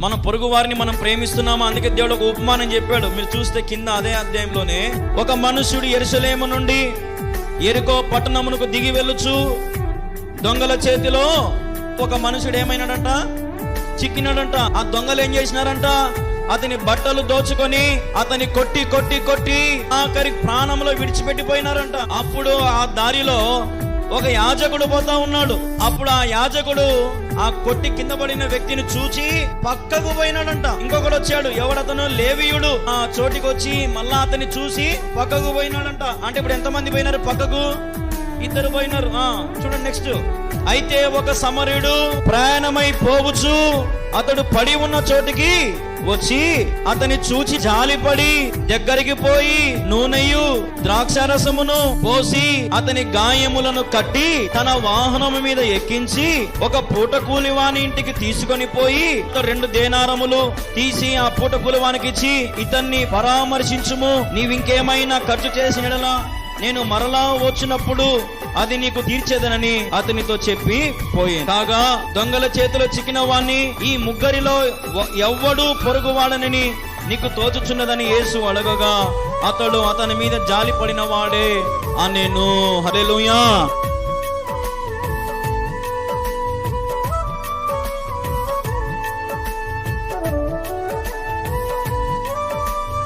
మన పొరుగు వారిని మనం ప్రేమిస్తున్నాము? అందుకే దేవుడు ఒక ఉపమానం చెప్పాడు. మీరు చూస్తే కింద అదే అధ్యాయంలోనే ఒక మనుషుడు ఎరుసలేము నుండి ఎరుకో పట్టణమునకు దిగి వెళ్ళుచు దొంగల చేతిలో ఒక మనుషుడు ఏమైనాడంట? చిక్కినాడంట. ఆ దొంగలు ఏం చేసినారంట? అతని బట్టలు దోచుకొని అతని కొట్టి కొట్టి కొట్టి ఆఖరి ప్రాణంలో విడిచిపెట్టిపోయినారంట. అప్పుడు ఆ దారిలో ఒక యాజకుడు పోతా ఉన్నాడు. అప్పుడు ఆ యాజకుడు ఆ కొట్టి కింద పడిన వ్యక్తిని చూచి పక్కకు పోయినాడంట. ఇంకొకడు వచ్చాడు. ఎవడతను? లేవియుడు. ఆ చోటికి వచ్చి మళ్ళా అతన్ని చూసి పక్కకు పోయినాడంట. అంటే ఇప్పుడు ఎంతమంది పోయినారు పక్కకు? ఇద్దరు పోయినారు. ఆ చూడండి నెక్స్ట్ అయితే ఒక సమరుడు ప్రయాణమై పోవచ్చు. అతడు పడి ఉన్న చోటికి వచ్చి అతని చూచి జాలిపడి దగ్గరికి పోయి నూనెయు ద్రాక్షారసమును పోసి అతని గాయములను కట్టి తన వాహనము మీద ఎక్కించి ఒక పూట కూలివాని ఇంటికి తీసుకొని పోయి రెండు దేనారములు తీసి ఆ పూట కూలివానికి ఇచ్చి ఇతన్ని పరామర్శించుము. నీవింకేమైనా ఖర్చు చేసిన నేను మరలా వచ్చినప్పుడు అది నీకు తీర్చేదనని అతనితో చెప్పి పోయి కాగా దొంగల చేతిలో చిక్కిన వాణ్ణి ఈ ముగ్గురిలో ఎవ్వడూ పొరుగువాడనని నీకు తోచుచున్నదని యేసు అడగగా అతడు అతని మీద జాలి పడిన వాడే అనేను. హరేలుయా